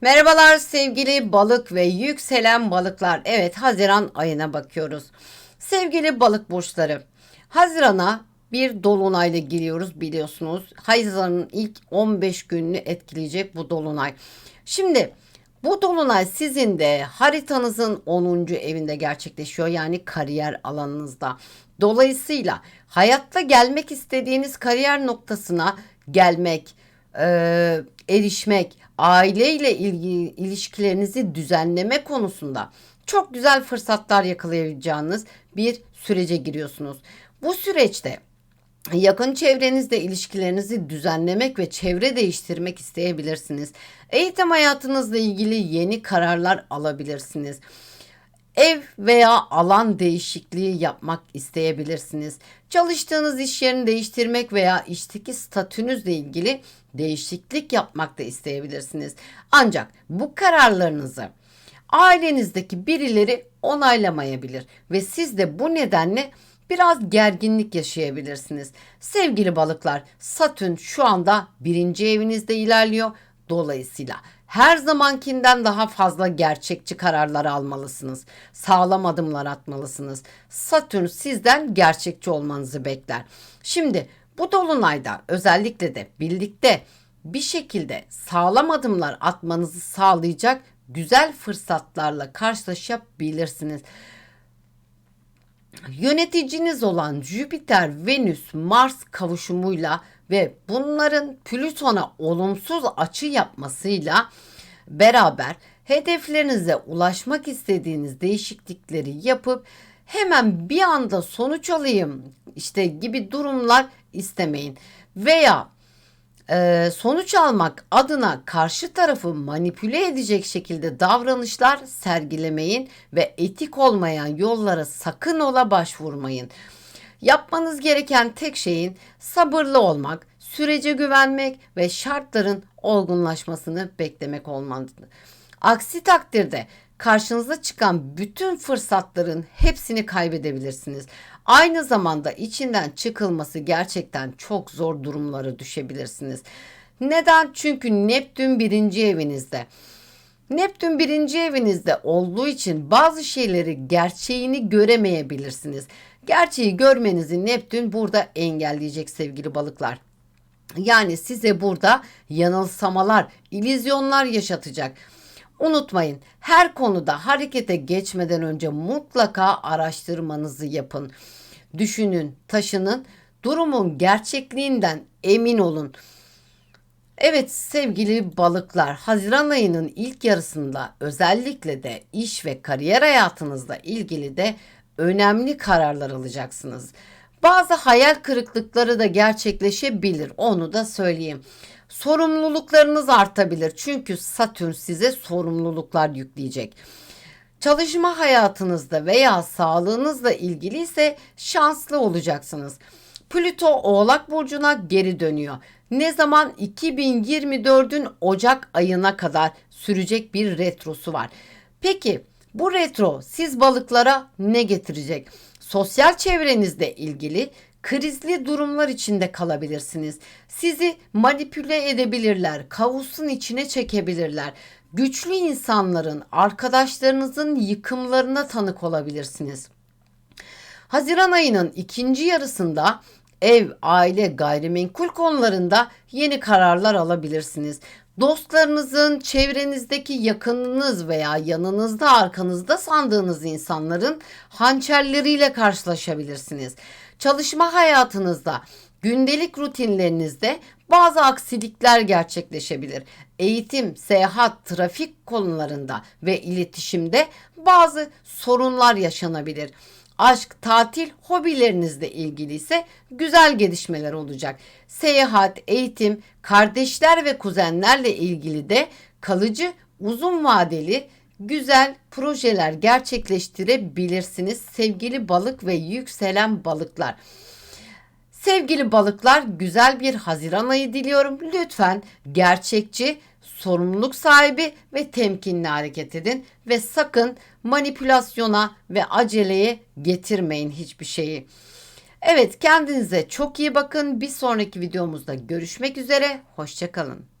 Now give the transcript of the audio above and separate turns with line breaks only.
Merhabalar sevgili balık ve yükselen balıklar. Evet Haziran ayına bakıyoruz. Sevgili balık burçları. Hazirana bir dolunayla giriyoruz biliyorsunuz. Haziran'ın ilk 15 gününü etkileyecek bu dolunay. Şimdi bu dolunay sizin de haritanızın 10. evinde gerçekleşiyor. Yani kariyer alanınızda. Dolayısıyla hayatta gelmek istediğiniz kariyer noktasına gelmek, e, erişmek, aileyle ilgili ilişkilerinizi düzenleme konusunda çok güzel fırsatlar yakalayacağınız bir sürece giriyorsunuz. Bu süreçte yakın çevrenizde ilişkilerinizi düzenlemek ve çevre değiştirmek isteyebilirsiniz. Eğitim hayatınızla ilgili yeni kararlar alabilirsiniz. Ev veya alan değişikliği yapmak isteyebilirsiniz. Çalıştığınız iş yerini değiştirmek veya işteki statünüzle ilgili değişiklik yapmak da isteyebilirsiniz. Ancak bu kararlarınızı ailenizdeki birileri onaylamayabilir ve siz de bu nedenle biraz gerginlik yaşayabilirsiniz. Sevgili balıklar, Satürn şu anda birinci evinizde ilerliyor. Dolayısıyla her zamankinden daha fazla gerçekçi kararlar almalısınız. Sağlam adımlar atmalısınız. Satürn sizden gerçekçi olmanızı bekler. Şimdi bu dolunayda özellikle de birlikte bir şekilde sağlam adımlar atmanızı sağlayacak güzel fırsatlarla karşılaşabilirsiniz. Yöneticiniz olan Jüpiter, Venüs, Mars kavuşumuyla ve bunların Plüton'a olumsuz açı yapmasıyla beraber hedeflerinize ulaşmak istediğiniz değişiklikleri yapıp hemen bir anda sonuç alayım işte gibi durumlar istemeyin. Veya e, sonuç almak adına karşı tarafı manipüle edecek şekilde davranışlar sergilemeyin ve etik olmayan yollara sakın ola başvurmayın. Yapmanız gereken tek şeyin sabırlı olmak, sürece güvenmek ve şartların olgunlaşmasını beklemek olmalıdır. Aksi takdirde karşınıza çıkan bütün fırsatların hepsini kaybedebilirsiniz. Aynı zamanda içinden çıkılması gerçekten çok zor durumlara düşebilirsiniz. Neden? Çünkü Neptün birinci evinizde. Neptün birinci evinizde olduğu için bazı şeyleri gerçeğini göremeyebilirsiniz. Gerçeği görmenizi Neptün burada engelleyecek sevgili balıklar. Yani size burada yanılsamalar, ilizyonlar yaşatacak. Unutmayın her konuda harekete geçmeden önce mutlaka araştırmanızı yapın. Düşünün, taşının, durumun gerçekliğinden emin olun. Evet sevgili balıklar, Haziran ayının ilk yarısında özellikle de iş ve kariyer hayatınızla ilgili de önemli kararlar alacaksınız. Bazı hayal kırıklıkları da gerçekleşebilir. Onu da söyleyeyim. Sorumluluklarınız artabilir. Çünkü Satürn size sorumluluklar yükleyecek. Çalışma hayatınızda veya sağlığınızla ilgili ise şanslı olacaksınız. Plüto Oğlak burcuna geri dönüyor. Ne zaman 2024'ün Ocak ayına kadar sürecek bir retrosu var. Peki bu retro siz balıklara ne getirecek? Sosyal çevrenizle ilgili krizli durumlar içinde kalabilirsiniz. Sizi manipüle edebilirler, kavusun içine çekebilirler. Güçlü insanların, arkadaşlarınızın yıkımlarına tanık olabilirsiniz. Haziran ayının ikinci yarısında ev, aile, gayrimenkul konularında yeni kararlar alabilirsiniz. Dostlarınızın, çevrenizdeki yakınınız veya yanınızda, arkanızda sandığınız insanların hançerleriyle karşılaşabilirsiniz. Çalışma hayatınızda, gündelik rutinlerinizde bazı aksilikler gerçekleşebilir. Eğitim, seyahat, trafik konularında ve iletişimde bazı sorunlar yaşanabilir aşk, tatil, hobilerinizle ilgili ise güzel gelişmeler olacak. Seyahat, eğitim, kardeşler ve kuzenlerle ilgili de kalıcı, uzun vadeli güzel projeler gerçekleştirebilirsiniz sevgili balık ve yükselen balıklar. Sevgili balıklar güzel bir Haziran ayı diliyorum. Lütfen gerçekçi, sorumluluk sahibi ve temkinli hareket edin ve sakın manipülasyona ve aceleye getirmeyin hiçbir şeyi. Evet kendinize çok iyi bakın. Bir sonraki videomuzda görüşmek üzere. Hoşçakalın.